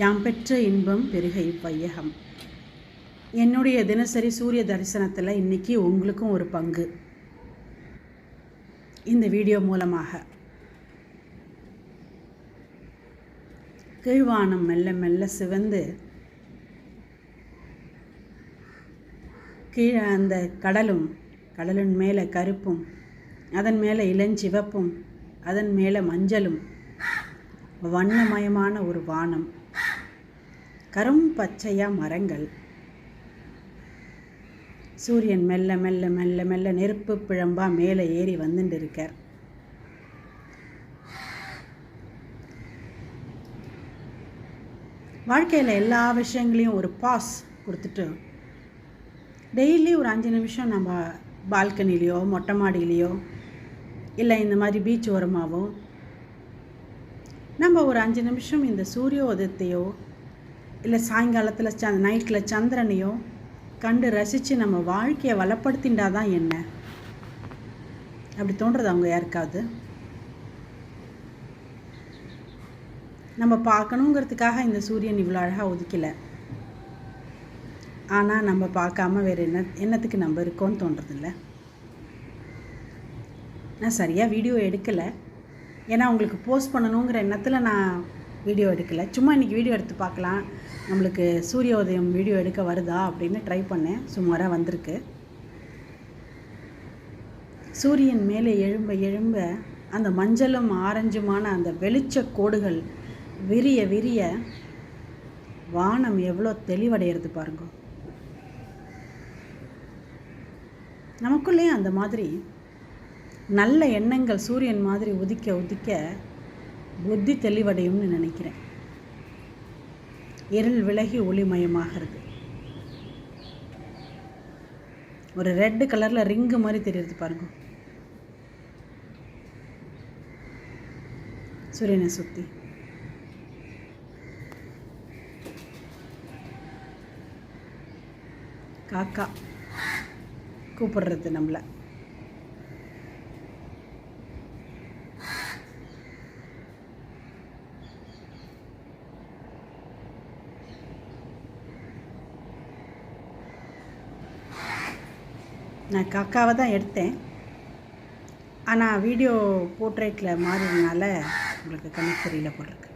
யாம் பெற்ற இன்பம் பெருக இவ்வையகம் என்னுடைய தினசரி சூரிய தரிசனத்தில் இன்றைக்கி உங்களுக்கும் ஒரு பங்கு. இந்த வீடியோ மூலமாக. கீழ்வானம் மெல்ல மெல்ல சிவந்து கீழே அந்த கடலும் கடலின் மேலே கருப்பும் அதன் மேலே இளஞ்சிவப்பும் அதன் மேலே மஞ்சளும் வண்ணமயமான ஒரு வானம். கரும் பச்சையா மரங்கள். சூரியன் மெல்ல மெல்ல மெல்ல மெல்ல நெருப்பு பிழம்பா மேலே ஏறி வந்துட்டு இருக்கார் வாழ்க்கையில் எல்லா விஷயங்களையும் ஒரு பாஸ் கொடுத்துட்டு டெய்லி ஒரு அஞ்சு நிமிஷம் நம்ம பால்கனிலேயோ மொட்டை மாடியிலையோ இல்லை இந்த மாதிரி பீச் ஓரமாகவோ நம்ம ஒரு அஞ்சு நிமிஷம் இந்த சூரிய உதயத்தையோ இல்லை சாயங்காலத்தில் ச நைட்டில் சந்திரனையோ கண்டு ரசித்து நம்ம வாழ்க்கையை வளப்படுத்திண்டா தான் என்ன? அப்படி தோன்றது அவங்க யாருக்காவது? நம்ம பார்க்கணுங்கிறதுக்காக இந்த சூரியன் இவ்வளோ அழகாக ஒதுக்கலை ஆனால் நம்ம பார்க்காம வேறு என்ன என்னத்துக்கு நம்ம இருக்கோன்னு தோன்றதில்ல. நான் சரியாக வீடியோ எடுக்கலை. ஏன்னா உங்களுக்கு போஸ்ட் பண்ணணுங்கிற எண்ணத்தில் நான் வீடியோ எடுக்கலை. சும்மா இன்றைக்கி வீடியோ எடுத்து பார்க்கலாம். நம்மளுக்கு சூரிய உதயம் வீடியோ எடுக்க வருதா அப்படின்னு ட்ரை பண்ணேன். சுமாராக வந்திருக்கு. சூரியன் மேலே எழும்ப எழும்ப அந்த மஞ்சளும் ஆரஞ்சுமான அந்த வெளிச்ச கோடுகள் விரிய விரிய வானம் எவ்வளோ தெளிவடைகிறது பாருங்க. நமக்குள்ளேயும் அந்த மாதிரி நல்ல எண்ணங்கள் சூரியன் மாதிரி உதிக்க உதிக்க புத்தி தெளிவடையும்னு நினைக்கிறேன். இருள் விலகி ஒளிமயமாகிறது ஒரு ரெட் கலரில் ரிங்கு மாதிரி தெரியுது பாருங்க. சூரியனை சுற்றி காக்கா. கூப்பிடுறது நம்மளை. நான் காக்காவை தான் எடுத்தேன். ஆனால் வீடியோ போர்ட்ரேட்டில் மாறினால உங்களுக்கு கண்ணு தெரியல போட்டிருக்கு